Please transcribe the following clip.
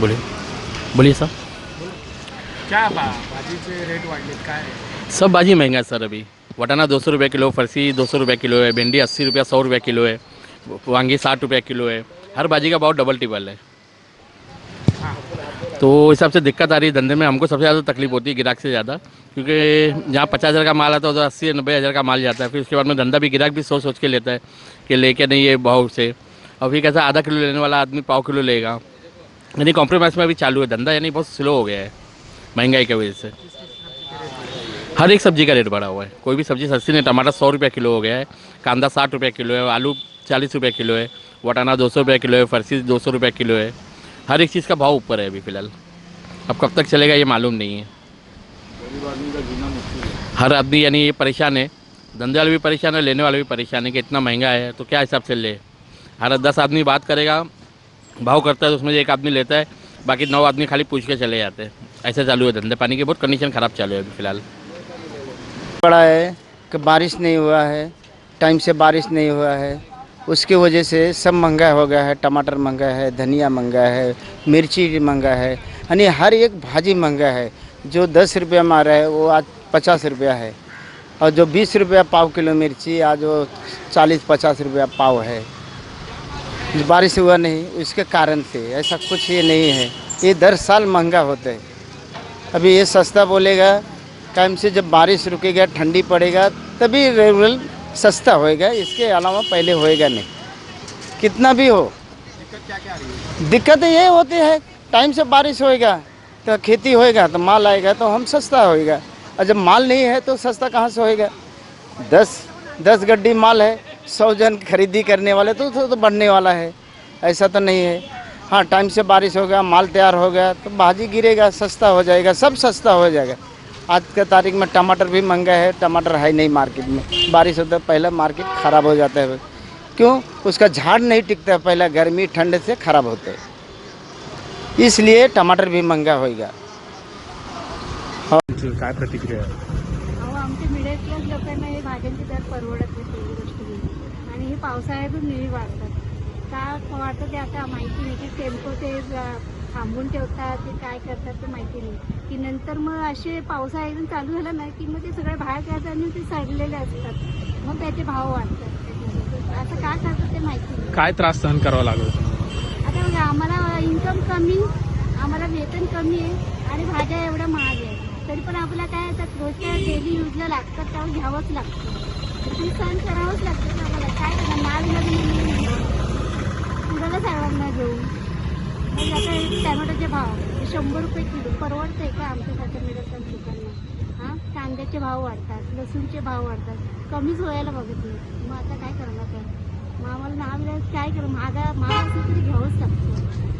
बोलिए। बोलिए सर। क्या भा भाजीचे रेट वाढलेत काय? सब भाजी महँगा है सर अभी। वटाना दो सौ रुपये किलो फरसी दो सौ रुपये किलो है भिंडी अस्सी रुपया सौ रुपये किलो है वांगी साठ रुपये किलो है। हर भाजी का भाव डबल टिबल है। तो हिसाब से दिक्कत आ रही है धंधे में। हमको सबसे ज़्यादा तकलीफ़ होती है ग्राहक से ज़्यादा क्योंकि जहाँ पचास हज़ार का माल आता है तो अस्सी नब्बे हज़ार का माल जाता है। फिर उसके बाद में धंधा भी ग्राहक भी सोच सोच के लेता है कि लेके नहीं ये भाव से। और फिर कैसा आधा किलो लेने वाला आदमी पाव किलो लेगा। यानी कॉम्प्रोमाइज़ में अभी चालू है। धंधा यानी बहुत स्लो हो गया है, महँगाई की वजह से। हर एक सब्ज़ी का रेट बढ़ा हुआ है। कोई भी सब्ज़ी, सस्ती नहीं, टमाटर सौ रुपये किलो हो गया है, कांदा साठ रुपये किलो है, आलू चालीस रुपये किलो है, वटाना दो सौ रुपये किलो है, फरसी दो सौ रुपये किलो है। हर एक चीज़ का भाव ऊपर है अभी फ़िलहाल। अब कब तक चलेगा ये मालूम नहीं है। हर आदमी यानी ये परेशान है। धंधे वाले भी परेशान है, लेने वाले भी परेशान है कि इतना महँगा है तो क्या हिसाब से ले हर दस आदमी बात करेगा भाव करता है तो उसमें एक आदमी लेता है, बाकी नौ आदमी खाली पूछ के चले जाते हैं। ऐसे चालू है धंधे, पानी की बहुत कंडीशन ख़राब चालू है अभी फ़िलहाल। पड़ा है कि बारिश नहीं हुआ है टाइम से बारिश नहीं हुआ है। उसकी वजह से सब महँगा हो गया है, टमाटर महँगा है, धनिया महँगा है, मिर्ची महँगा है, यानी हर एक भाजी महँगा है। जो दस रुपया में आ रहा है, वो आज पचास रुपया है। और जो बीस रुपया पाव किलो मिर्ची, आज वो चालीस पचास रुपया पाव है। बारिश हुआ नहीं, उसके कारण से ऐसा कुछ ये नहीं है। ये दर साल महँगा होता है। अभी ये सस्ता बोलेगा, टाइम से जब बारिश रुकेगा, ठंडी पड़ेगा, तभी रेगुलर सस्ता होएगा, इसके अलावा पहले होएगा नहीं। कितना भी हो। दिक्कत ये होती है, टाइम से बारिश होएगा तो खेती होएगा तो माल आएगा तो हम सस्ता होएगा। और जब माल नहीं है तो सस्ता कहाँ से होएगा। दस दस गड्डी माल है सौ जन खरीदी करने वाले तो, तो, तो बढ़ने वाला है। ऐसा तो नहीं है। हाँ टाइम से बारिश हो गया माल तैयार हो गया तो भाजी गिरेगा सस्ता हो जाएगा सब सस्ता हो जाएगा। आज के तारीख में टमाटर भी महँगा है टमाटर है नहीं मार्केट में। बारिश होता है पहला मार्केट ख़राब हो जाता है। क्यों? उसका झाड़ नहीं टिकता है पहला गर्मी ठंड से ख़राब होता है। इसलिए टमाटर भी महँगा होएगा। काय प्रतिक्रिया। आहे मिडल क्लास लोकांना हे भाज्यांचे दर परवडत नाही पहिली गोष्ट ही. आणि हे पावसाळ्यातून नेहमी वाढतात. का वाटतं ते आता माहिती नाही. की टेम्पो ते थांबून ठेवतात ते काय करतात ते माहिती नाही. की नंतर मग असे पावसाळ्यातून चालू झालं ना की मग ते सगळे बाहेर काढतात आणि ते सडलेले असतात. मग त्याचे भाव वाढतात. असं का करतात ते माहिती नाही. काय त्रास सहन करावा लागतो आता बघा आम्हाला इन्कम कमी आम्हाला वेतन कमी आहे आणि भाज्या एवढ्या महाग आहे तरी पण आपल्याला काय आता रोजच्या डेली यूजला लागतात त्यावर घ्यावंच लागतं. तर ते करावंच लागतं ना आम्हाला. काय करणार? नाव लग्न पुढाला सर्वांना घेऊन. मग आता टॅमॅटोचे भाव. शंभर रुपये किलो. परवडते का आमच्यासाठी मिडल दुकानला लोकांना हां? कांद्याचे भाव वाढतात लसूणचे भाव वाढतात. कमीच व्हायला बघत नाही मग आता काय करणार तर मग आम्हाला नाव काय करू? महागा महाग असेल तरी घ्यावंच लागतं.